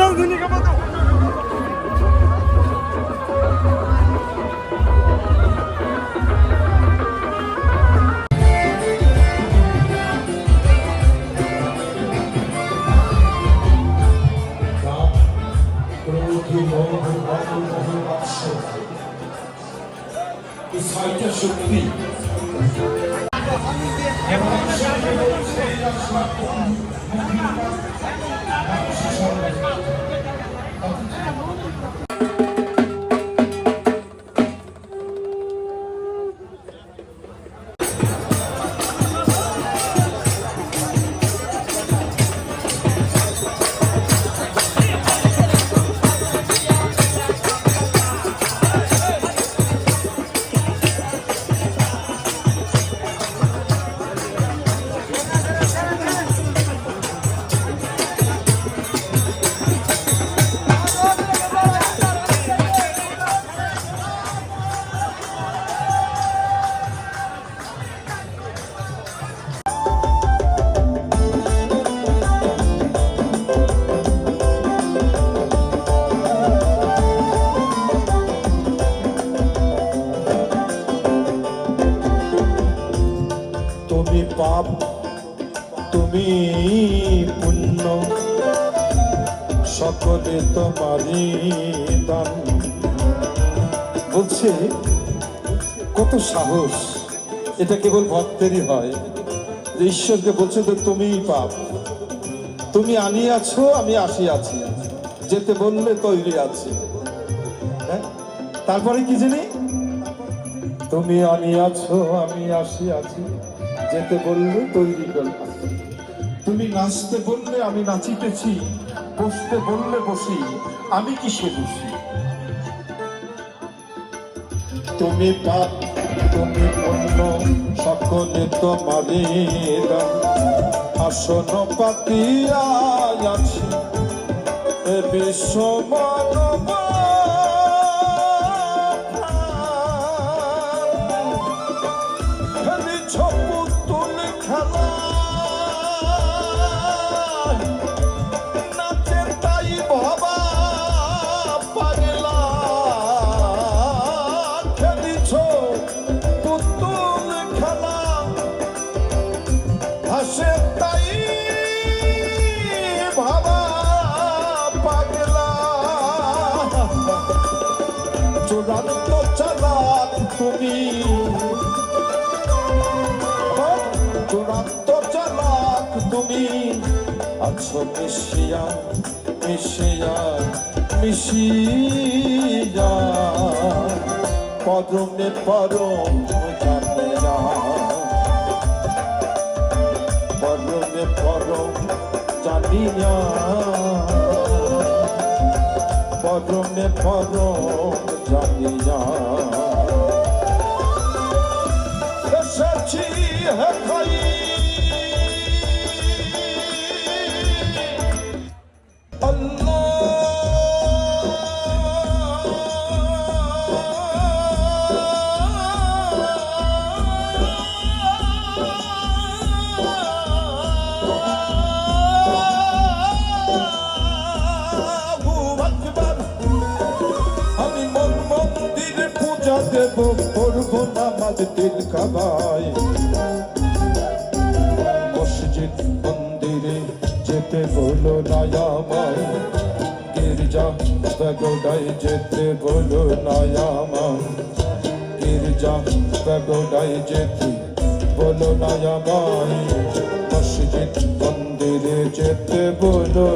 さんに頑張って。最多勝利山本さん তুমি পুণ্য। সকলে তোমারই দান। বলছে, কত সাহস, এটা কেবল ভক্তেরই হয়। যে ঈশ্বরকে বলছে যে, তুমিই পাপ। তুমি আনিয়াছো আমি আসিয়াছি। যেতে বললে তৈরি আছি। হ্যাঁ? তারপরে কি জানি? তুমি আনিয়াছো আমি আসিয়াছি। যেতে বললে তৈরি করলাম তুমি নাচতে বললে আমি নাচিতেছি, বসতে বললে বসি, আমি কিসে বসি? তুমি পাপ, তুমি পণ্য সকলে তোমারই দান। আসন পাতিয়া বিশ্ব মানবা খেলা চূড়ান্ত চালাক তুমি। আছো মিশিয়া মিশিয়া মিশিয়া। পরমে পরম জানে না পরমে পরম জানিয়া। পরমে পরম জানিয়া। এসেছি হে মন্দিরে দেব, করব নামাজ দিল কাবায় মসজিদ মন্দিরে যেতে বলো নায়ামায় গির্জা গোডায় যেতে বলো নায়ামায় গির্জা গোডায় যেতে বলো নায়ামায় মসজিদ মন্দিরে যেতে বলো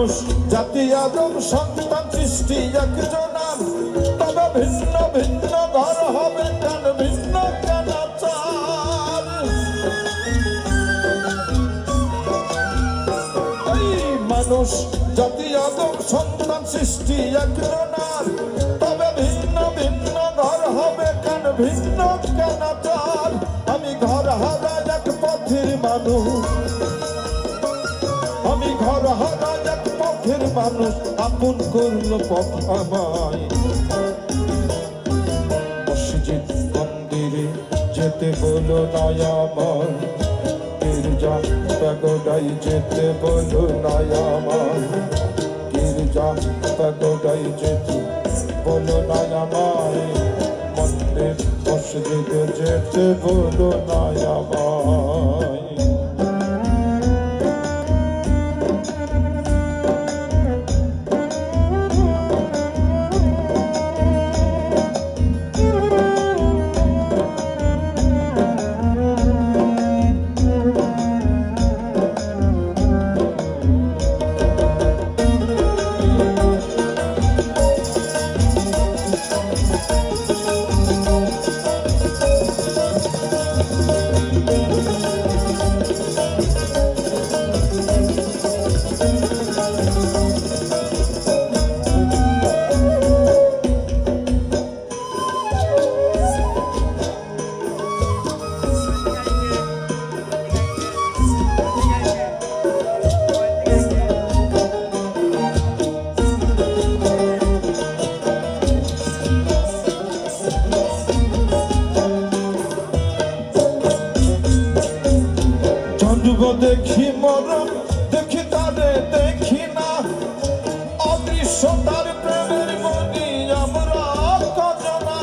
নায়ামায় আদম, সন্তান, সৃষ্টি একজনার তবে ভিন্ন ভিন্ন ঘর হবে কেন, ভিন্ন কেন মানুষ, জাতি, আদম, সন্তান, সৃষ্টি একজনার তবে ভিন্ন ভিন্ন ঘর হবে কেন, ভিন্ন কেন আমি ঘর হারা এক পথের মানুষ। মানুষ আপন করল পথ আমায়। মসজিদ মন্দিরে যেতে বলো নয়াময় গির্জা যেতে বলো নয়াময় গির্জা যেতে বলো নয়াময় মন্দির যেতে বলো জন্ম দেখি মরণ, দেখি তারে দেখি না। অদৃশ্য তার প্রেমের মনি, আমরা কজনা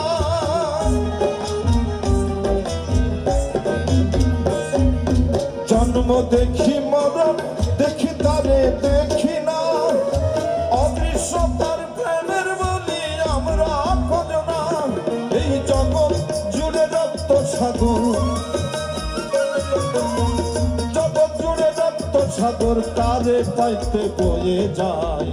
জন্ম দেখি মরণ, দেখি তারে দেখি সাগর তারে পাইতে বয়ে যায়।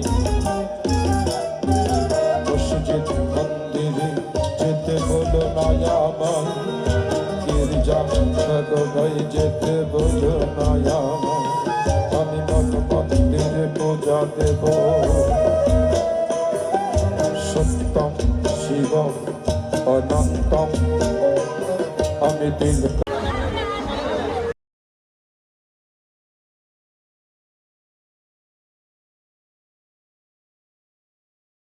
যেতে আমি মন মন্দিরে পূজা দেব। সত্যম, শিবম, অনন্তম। আমি